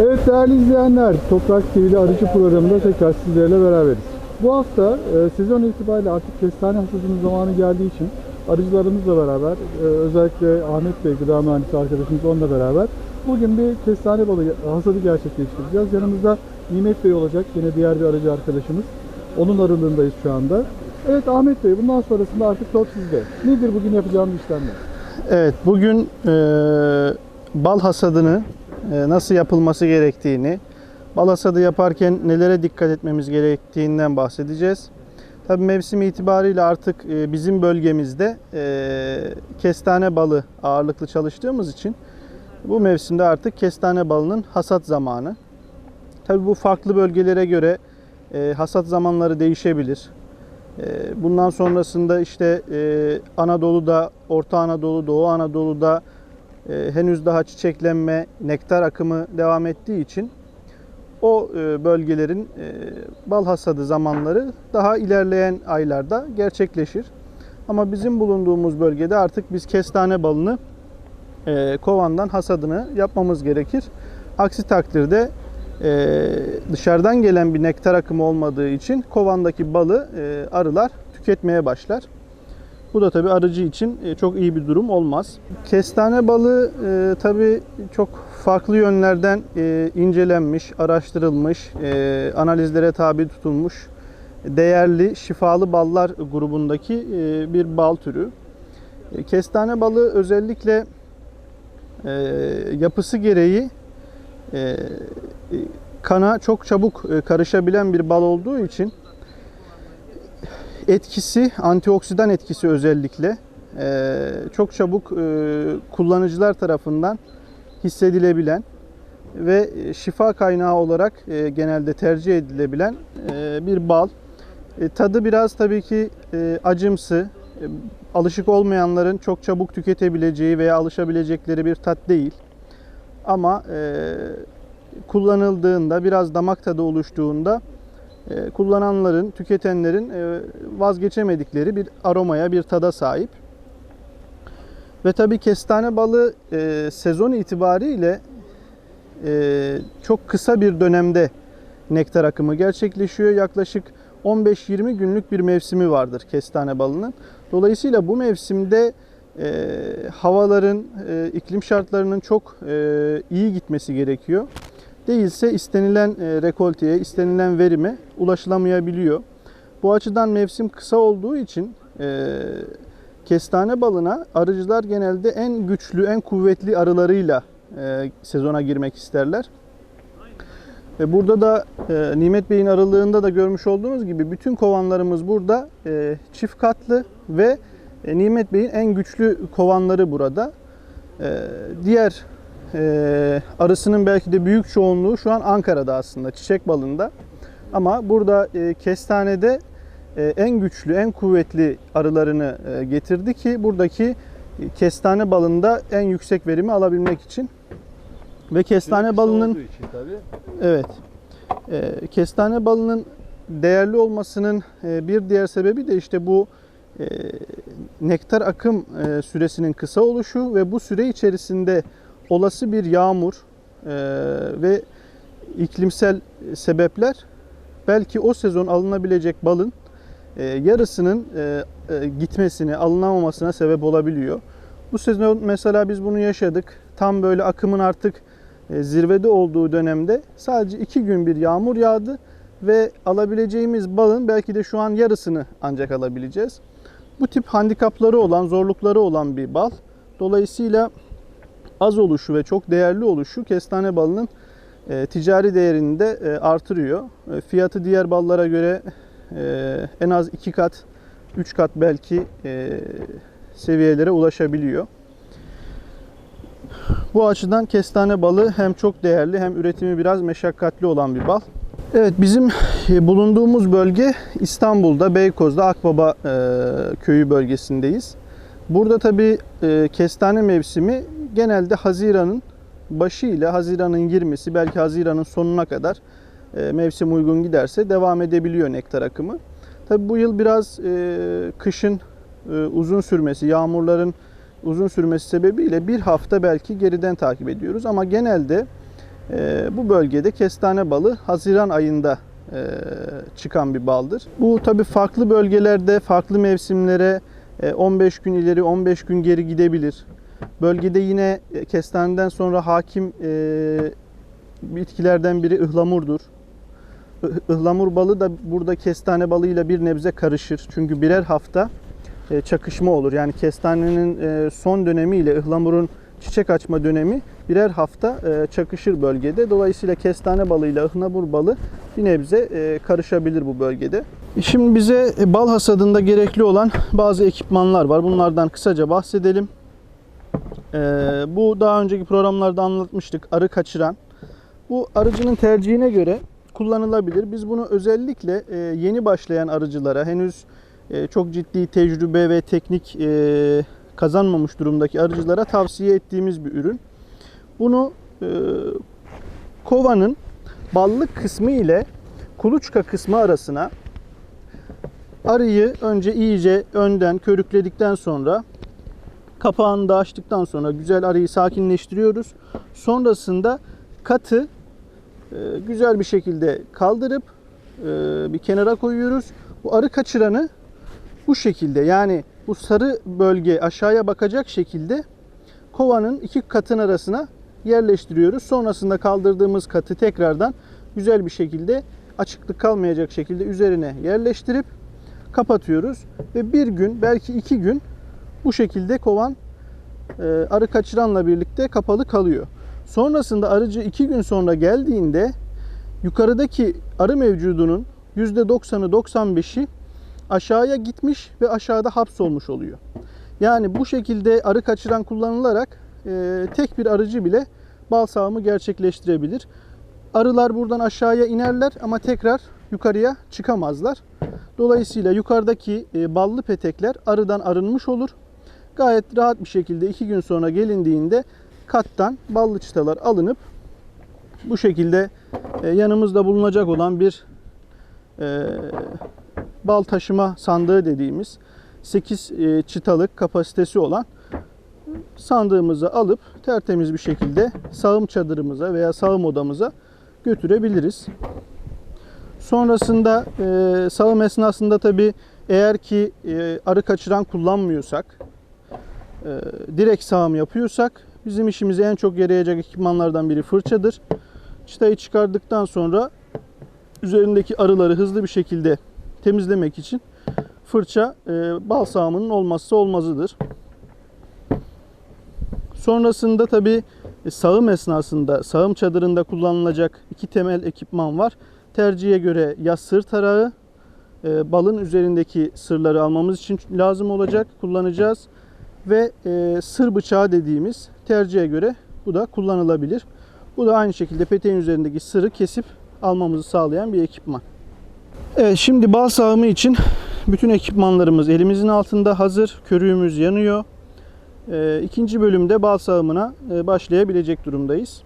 Evet değerli izleyenler, Toprak TV'de arıcı programında tekrar sizlerle beraberiz. Bu hafta e, sezon itibariyle artık kestane hasadının zamanı geldiği için arıcılarımızla beraber, e, özellikle Ahmet Bey, gıda mühendisi arkadaşımız onunla beraber bugün bir kestane balı hasadı gerçekleştireceğiz. Yanımızda Nimet Bey olacak, yine diğer bir arıcı arkadaşımız. Onun aralığındayız şu anda. Evet Ahmet Bey, bundan sonrasında artık top sizde. Nedir bugün yapacağımız işlemler? Evet, bugün e, bal hasadını nasıl yapılması gerektiğini, bal hasadı yaparken nelere dikkat etmemiz gerektiğinden bahsedeceğiz. Tabii mevsim itibariyle artık e, bizim bölgemizde e, kestane balı ağırlıklı çalıştığımız için bu mevsimde artık kestane balının hasat zamanı. Tabii bu farklı bölgelere göre e, hasat zamanları değişebilir. E, Bundan sonrasında işte e, Anadolu'da, Orta Anadolu, Doğu Anadolu'da e, henüz daha çiçeklenme, nektar akımı devam ettiği için o e, bölgelerin e, bal hasadı zamanları daha ilerleyen aylarda gerçekleşir. Ama bizim bulunduğumuz bölgede artık biz kestane balını e, kovandan hasadını yapmamız gerekir. Aksi takdirde e, dışarıdan gelen bir nektar akımı olmadığı için kovandaki balı e, arılar tüketmeye başlar. Bu da tabii arıcı için e, çok iyi bir durum olmaz. Kestane balı e, tabii çok farklı yönlerden e, incelenmiş, araştırılmış, e, analizlere tabi tutulmuş, değerli, şifalı ballar grubundaki e, bir bal türü. E, Kestane balı özellikle e, yapısı gereği e, kana çok çabuk e, karışabilen bir bal olduğu için etkisi, antioksidan etkisi özellikle e, çok çabuk e, kullanıcılar tarafından hissedilebilen ve şifa kaynağı olarak e, genelde tercih edilebilen bir bal. Tadı biraz tabii ki acımsı, alışık olmayanların çok çabuk tüketebileceği veya alışabilecekleri bir tat değil. Ama kullanıldığında biraz damak tadı oluştuğunda kullananların, tüketenlerin e, vazgeçemedikleri bir aromaya, bir tada sahip. Ve tabii kestane balı e, sezon itibariyle e, çok kısa bir dönemde nektar akımı gerçekleşiyor. Yaklaşık 15-20 günlük bir mevsimi vardır kestane balının. Dolayısıyla bu mevsimde e, havaların, e, iklim şartlarının çok e, iyi gitmesi gerekiyor. Değilse istenilen e, rekolteye, istenilen verime ulaşılamayabiliyor. Bu açıdan mevsim kısa olduğu için e, kestane balına arıcılar genelde en güçlü, en kuvvetli arılarıyla e, sezona girmek isterler. Ve burada da e, Nimet Bey'in aralığında da görmüş olduğunuz gibi bütün kovanlarımız burada e, çift katlı ve e, Nimet Bey'in en güçlü kovanları burada. E, diğer e, arısının belki de büyük çoğunluğu şu an Ankara'da aslında çiçek balında. Ama burada e, kestanede e, en güçlü, en kuvvetli arılarını e, getirdi ki buradaki kestane balında en yüksek verimi alabilmek için. Ve kestane balının için tabii. Evet. Ee, kestane balının değerli olmasının e, bir diğer sebebi de işte bu e, nektar akım e, süresinin kısa oluşu ve bu süre içerisinde olası bir yağmur e, ve iklimsel sebepler belki o sezon alınabilecek balın e, yarısının e, e, gitmesine, alınamamasına sebep olabiliyor. Bu sezon mesela biz bunu yaşadık. Tam böyle akımın artık e, zirvede olduğu dönemde sadece iki gün bir yağmur yağdı ve alabileceğimiz balın belki de şu an yarısını ancak alabileceğiz. Bu tip handikapları olan, zorlukları olan bir bal. Dolayısıyla az oluşu ve çok değerli oluşu kestane balının e, ticari değerini de e, artırıyor. E, fiyatı diğer ballara göre e, en az iki kat, üç kat belki e, seviyelere ulaşabiliyor. Bu açıdan kestane balı hem çok değerli hem üretimi biraz meşakkatli olan bir bal. Evet bizim e, bulunduğumuz bölge İstanbul'da Beykoz'da Akbaba e, köyü bölgesindeyiz. Burada tabi kestane mevsimi genelde Haziran'ın başı ile Haziran'ın 20'si belki Haziran'ın sonuna kadar e, mevsim uygun giderse devam edebiliyor nektar akımı. Tabi bu yıl biraz e, kışın e, uzun sürmesi, yağmurların uzun sürmesi sebebiyle bir hafta belki geriden takip ediyoruz ama genelde bu bölgede kestane balı Haziran ayında çıkan bir baldır. Bu tabi farklı bölgelerde, farklı mevsimlere e, 15 gün ileri, 15 gün geri gidebilir. Bölgede yine e, kestaneden sonra hakim e, bitkilerden biri ıhlamurdur. Ihlamur balı da burada kestane balıyla bir nebze karışır. Çünkü birer hafta e, çakışma olur. Yani kestanenin son dönemi ile ıhlamurun çiçek açma dönemi birer hafta çakışır bölgede. Dolayısıyla kestane balıyla ıhlamur balı bir nebze karışabilir bu bölgede. Şimdi bize bal hasadında gerekli olan bazı ekipmanlar var. Bunlardan kısaca bahsedelim. E, bu daha önceki programlarda anlatmıştık. Arı kaçıran. Bu arıcının tercihine göre kullanılabilir. Biz bunu özellikle e, yeni başlayan arıcılara, henüz e, çok ciddi tecrübe ve teknik e, kazanmamış durumdaki arıcılara tavsiye ettiğimiz bir ürün. Bunu e, kovanın ballık kısmı ile kuluçka kısmı arasına arıyı önce iyice önden körükledikten sonra kapağını da açtıktan sonra güzel arıyı sakinleştiriyoruz. Sonrasında katı e, güzel bir şekilde kaldırıp e, bir kenara koyuyoruz. Bu arı kaçıranı bu şekilde yani bu sarı bölge aşağıya bakacak şekilde kovanın iki katın arasına yerleştiriyoruz. Sonrasında kaldırdığımız katı tekrardan güzel bir şekilde açıklık kalmayacak şekilde üzerine yerleştirip kapatıyoruz. Ve bir gün belki iki gün bu şekilde kovan e, arı kaçıranla birlikte kapalı kalıyor. Sonrasında arıcı iki gün sonra geldiğinde yukarıdaki arı mevcudunun %90'ı 95'i aşağıya gitmiş ve aşağıda hapsolmuş oluyor. Yani bu şekilde arı kaçıran kullanılarak e, tek bir arıcı bile bal sağımı gerçekleştirebilir. Arılar buradan aşağıya inerler ama tekrar yukarıya çıkamazlar. Dolayısıyla yukarıdaki e, ballı petekler arıdan arınmış olur. Gayet rahat bir şekilde iki gün sonra gelindiğinde kattan ballı çıtalar alınıp bu şekilde e, yanımızda bulunacak olan bir e, bal taşıma sandığı dediğimiz 8 e, çıtalık kapasitesi olan sandığımızı alıp tertemiz bir şekilde sağım çadırımıza veya sağım odamıza götürebiliriz. Sonrasında e, sağım esnasında tabi eğer ki e, arı kaçıran kullanmıyorsak direkt sağım yapıyorsak bizim işimize en çok yarayacak ekipmanlardan biri fırçadır. Çıtayı çıkardıktan sonra üzerindeki arıları hızlı bir şekilde temizlemek için fırça e, bal sağımının olmazsa olmazıdır. Sonrasında tabi sağım esnasında sağım çadırında kullanılacak iki temel ekipman var. Tercihe göre ya sır tarağı e, balın üzerindeki sırları almamız için lazım olacak kullanacağız ve e, sır bıçağı dediğimiz tercihe göre bu da kullanılabilir. Bu da aynı şekilde peteğin üzerindeki sırı kesip almamızı sağlayan bir ekipman. Evet şimdi bal sağımı için bütün ekipmanlarımız elimizin altında hazır. Körüğümüz yanıyor. Ee, ikinci bölümde bal sağımına e, başlayabilecek durumdayız.